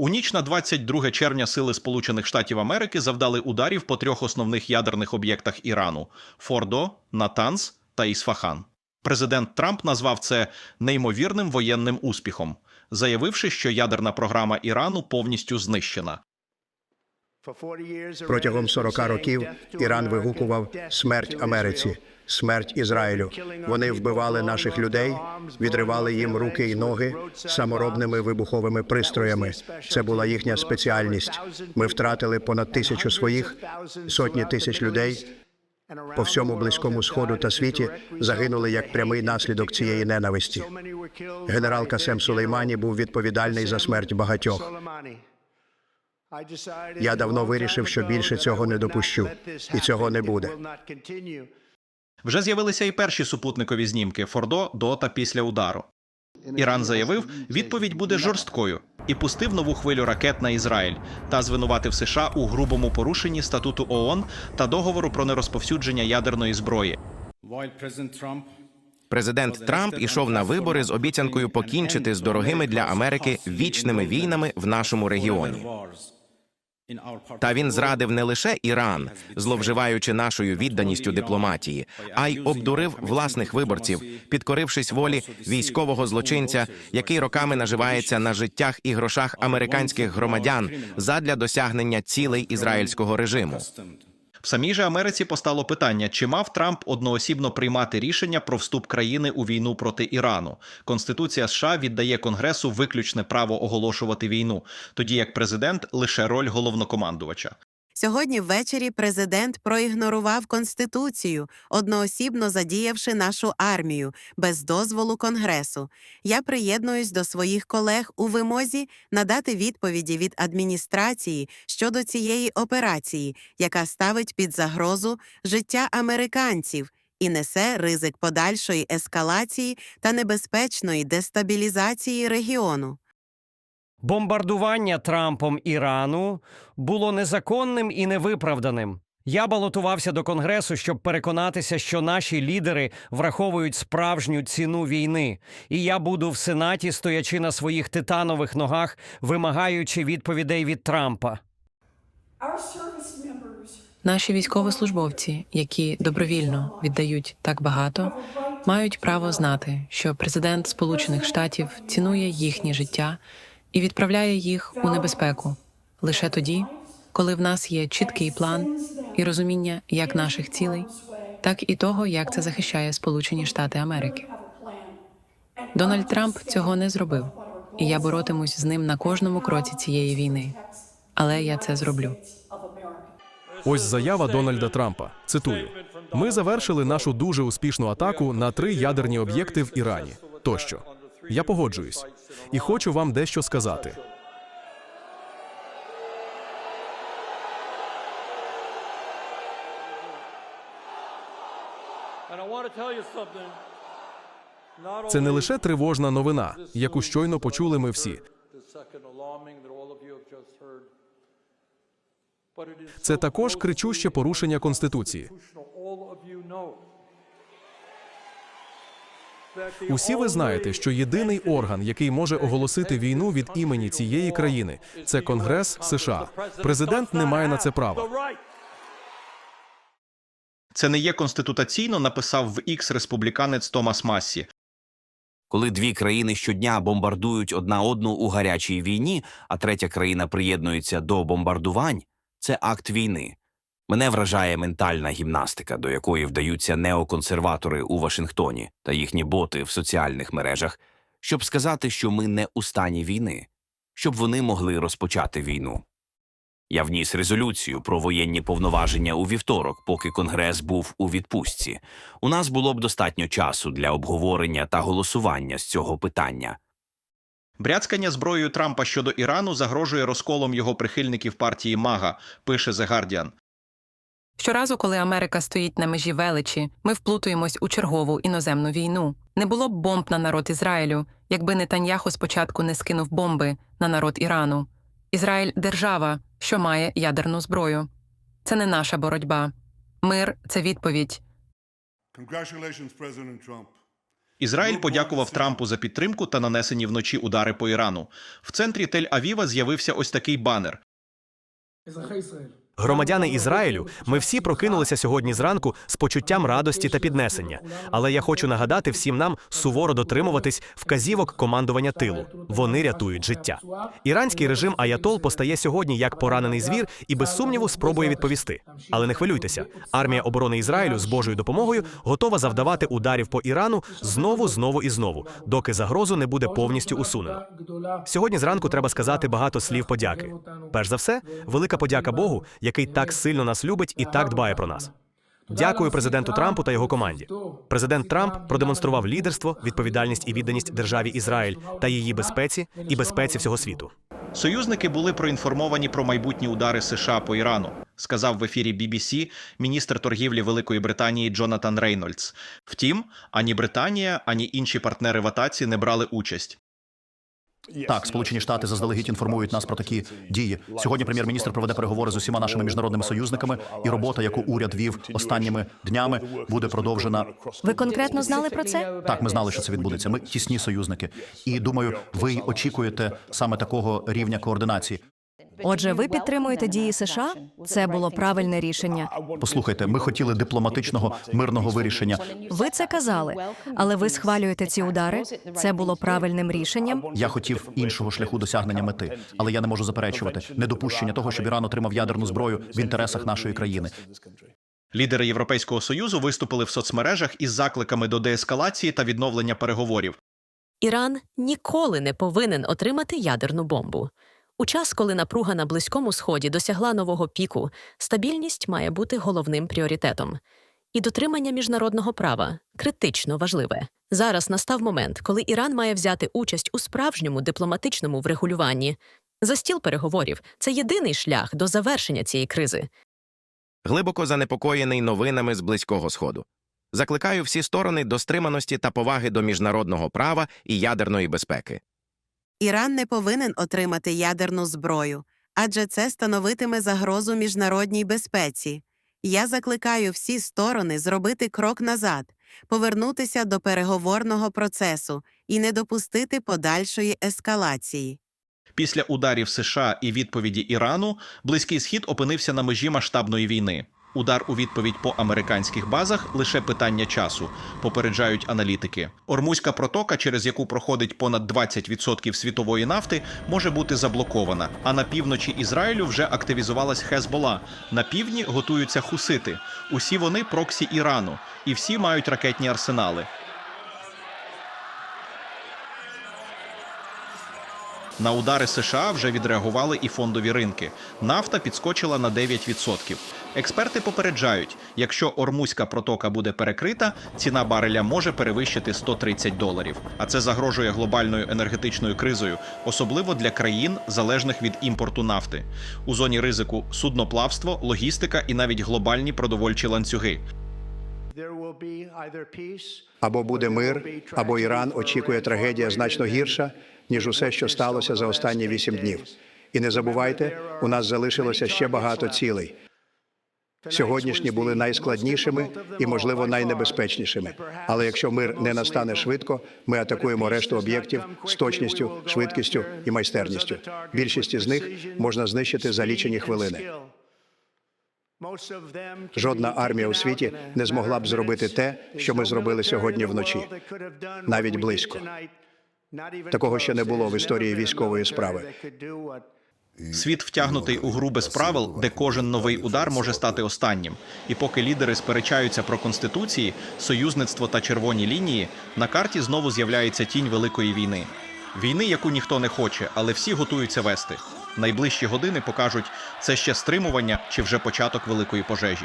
У ніч на 22 червня сили Сполучених Штатів Америки завдали ударів по трьох основних ядерних об'єктах Ірану: Фордо, Натанс та Ісфахан. Президент Трамп назвав це неймовірним воєнним успіхом, заявивши, що ядерна програма Ірану повністю знищена. Протягом 40 років Іран вигукував смерть Америці, смерть Ізраїлю. Вони вбивали наших людей, відривали їм руки й ноги саморобними вибуховими пристроями. Це була їхня спеціальність. Ми втратили понад тисячу своїх, сотні тисяч людей по всьому близькому сходу та світі загинули як прямий наслідок цієї ненависті. Генерал Касем Сулеймані був відповідальний за смерть багатьох. Я давно вирішив, що більше цього не допущу, і цього не буде. Вже з'явилися і перші супутникові знімки Фордо до та після удару. Іран заявив, відповідь буде жорсткою і пустив нову хвилю ракет на Ізраїль та звинуватив США у грубому порушенні статуту ООН та договору про нерозповсюдження ядерної зброї. Президент Трамп ішов на вибори з обіцянкою покінчити з дорогими для Америки вічними війнами в нашому регіоні. Та він зрадив не лише Іран, зловживаючи нашою відданістю дипломатії, а й обдурив власних виборців, підкорившись волі військового злочинця, який роками наживається на життях і грошах американських громадян задля досягнення цілей ізраїльського режиму. В самій же Америці постало питання, чи мав Трамп одноосібно приймати рішення про вступ країни у війну проти Ірану. Конституція США віддає Конгресу виключне право оголошувати війну, тоді як президент лише роль головнокомандувача. Сьогодні ввечері президент проігнорував конституцію, одноосібно задіявши нашу армію без дозволу Конгресу. Я приєднуюсь до своїх колег у вимозі надати відповіді від адміністрації щодо цієї операції, яка ставить під загрозу життя американців. І несе ризик подальшої ескалації та небезпечної дестабілізації регіону. Бомбардування Трампом Ірану було незаконним і невиправданим. Я балотувався до Конгресу, щоб переконатися, що наші лідери враховують справжню ціну війни, і я буду в Сенаті, стоячи на своїх титанових ногах, вимагаючи відповідей від Трампа. Наші військовослужбовці, які добровільно віддають так багато, мають право знати, що президент Сполучених Штатів цінує їхнє життя і відправляє їх у небезпеку лише тоді, коли в нас є чіткий план і розуміння як наших цілей, так і того, як це захищає Сполучені Штати Америки. Дональд Трамп цього не зробив, і я боротимусь з ним на кожному кроці цієї війни. Але я це зроблю. Ось заява Дональда Трампа. Цитую: ми завершили нашу дуже успішну атаку на три ядерні об'єкти в Ірані. Тощо я погоджуюсь і хочу вам дещо сказати. Це не лише тривожна новина, яку щойно почули ми всі. Це також кричуще порушення конституції. Усі ви знаєте, що єдиний орган, який може оголосити війну від імені цієї країни, це Конгрес США. Президент не має на це права. Це не є конституційно, написав в X республіканець Томас Массі. Коли дві країни щодня бомбардують одна одну у гарячій війні, а третя країна приєднується до бомбардувань, це акт війни. Мене вражає ментальна гімнастика, до якої вдаються неоконсерватори у Вашингтоні та їхні боти в соціальних мережах, щоб сказати, що ми не у стані війни, щоб вони могли розпочати війну. Я вніс резолюцію про воєнні повноваження у вівторок, поки Конгрес був у відпустці. У нас було б достатньо часу для обговорення та голосування з цього питання. Бряцкання зброєю Трампа щодо Ірану загрожує розколом його прихильників партії Мага, пише The Guardian. Щоразу, коли Америка стоїть на межі величі, ми вплутуємось у чергову іноземну війну. Не було б бомб на народ Ізраїлю, якби Нетаньяху спочатку не скинув бомби на народ Ірану. Ізраїль держава, що має ядерну зброю. Це не наша боротьба. Мир це відповідь. Ізраїль подякував Трампу за підтримку та нанесені вночі удари по Ірану. В центрі Тель-Авіва з'явився ось такий банер. Громадяни Ізраїлю, ми всі прокинулися сьогодні зранку з почуттям радості та піднесення. Але я хочу нагадати всім нам суворо дотримуватись вказівок командування тилу. Вони рятують життя. Іранський режим Аятол постає сьогодні як поранений звір і без сумніву спробує відповісти. Але не хвилюйтеся, армія оборони Ізраїлю з Божою допомогою готова завдавати ударів по Ірану знову, знову і знову, доки загрозу не буде повністю усунено. Сьогодні зранку треба сказати багато слів подяки. Перш за все, велика подяка Богу, який так сильно нас любить і так дбає про нас. Дякую президенту Трампу та його команді. Президент Трамп продемонстрував лідерство, відповідальність і відданість державі Ізраїль та її безпеці і безпеці всього світу. Союзники були проінформовані про майбутні удари США по Ірану, сказав в ефірі BBC міністр торгівлі Великої Британії Джонатан Рейнольдс. Втім, ані Британія, ані інші партнери в атаці не брали участь. Так, Сполучені Штати заздалегідь інформують нас про такі дії. Сьогодні прем'єр-міністр проведе переговори з усіма нашими міжнародними союзниками, і робота, яку уряд вів останніми днями, буде продовжена. Ви конкретно знали про це? Так, ми знали, що це відбудеться. Ми тісні союзники, і думаю, ви очікуєте саме такого рівня координації. Отже, ви підтримуєте дії США? Це було правильне рішення. Послухайте, ми хотіли дипломатичного мирного вирішення. Ви це казали, але ви схвалюєте ці удари. Це було правильним рішенням. Я хотів іншого шляху досягнення мети, але я не можу заперечувати недопущення того, щоб Іран отримав ядерну зброю в інтересах нашої країни. Лідери Європейського союзу виступили в соцмережах із закликами до деескалації та відновлення переговорів. Іран ніколи не повинен отримати ядерну бомбу. У час, коли напруга на Близькому Сході досягла нового піку, стабільність має бути головним пріоритетом. І дотримання міжнародного права критично важливе. Зараз настав момент, коли Іран має взяти участь у справжньому дипломатичному врегулюванні. За стіл переговорів це єдиний шлях до завершення цієї кризи. глибоко занепокоєний новинами з Близького Сходу. Закликаю всі сторони до стриманості та поваги до міжнародного права і ядерної безпеки. Іран не повинен отримати ядерну зброю, адже це становитиме загрозу міжнародній безпеці. Я закликаю всі сторони зробити крок назад, повернутися до переговорного процесу і не допустити подальшої ескалації. Після ударів США і відповіді Ірану Близький Схід опинився на межі масштабної війни. Удар у відповідь по американських базах лише питання часу, попереджають аналітики. Ормузька протока, через яку проходить понад 20% світової нафти, може бути заблокована. А на півночі Ізраїлю вже активізувалась Хезбола. На півдні готуються хусити. Усі вони проксі Ірану, і всі мають ракетні арсенали. На удари США вже відреагували і фондові ринки. Нафта підскочила на 9%. Експерти попереджають, якщо Ормузька протока буде перекрита, ціна бареля може перевищити 130 доларів. А це загрожує глобальною енергетичною кризою, особливо для країн, залежних від імпорту нафти. У зоні ризику судноплавство, логістика і навіть глобальні продовольчі ланцюги. Або буде мир, або Іран очікує трагедія значно гірша, ніж усе, що сталося за останні вісім днів. І не забувайте, у нас залишилося ще багато цілей. Сьогоднішні були найскладнішими і, можливо, найнебезпечнішими. Але якщо мир не настане швидко, ми атакуємо решту об'єктів з точністю, швидкістю і майстерністю. Більшість із них можна знищити за лічені хвилини. Жодна армія у світі не змогла б зробити те, що ми зробили сьогодні вночі. Навіть близько. Такого ще не було в історії військової справи. Світ втягнутий у гру без правил, де кожен новий удар може стати останнім. І поки лідери сперечаються про конституції, союзництво та червоні лінії, на карті знову з'являється тінь великої війни. Війни, яку ніхто не хоче, але всі готуються вести. Найближчі години покажуть, це ще стримування чи вже початок великої пожежі.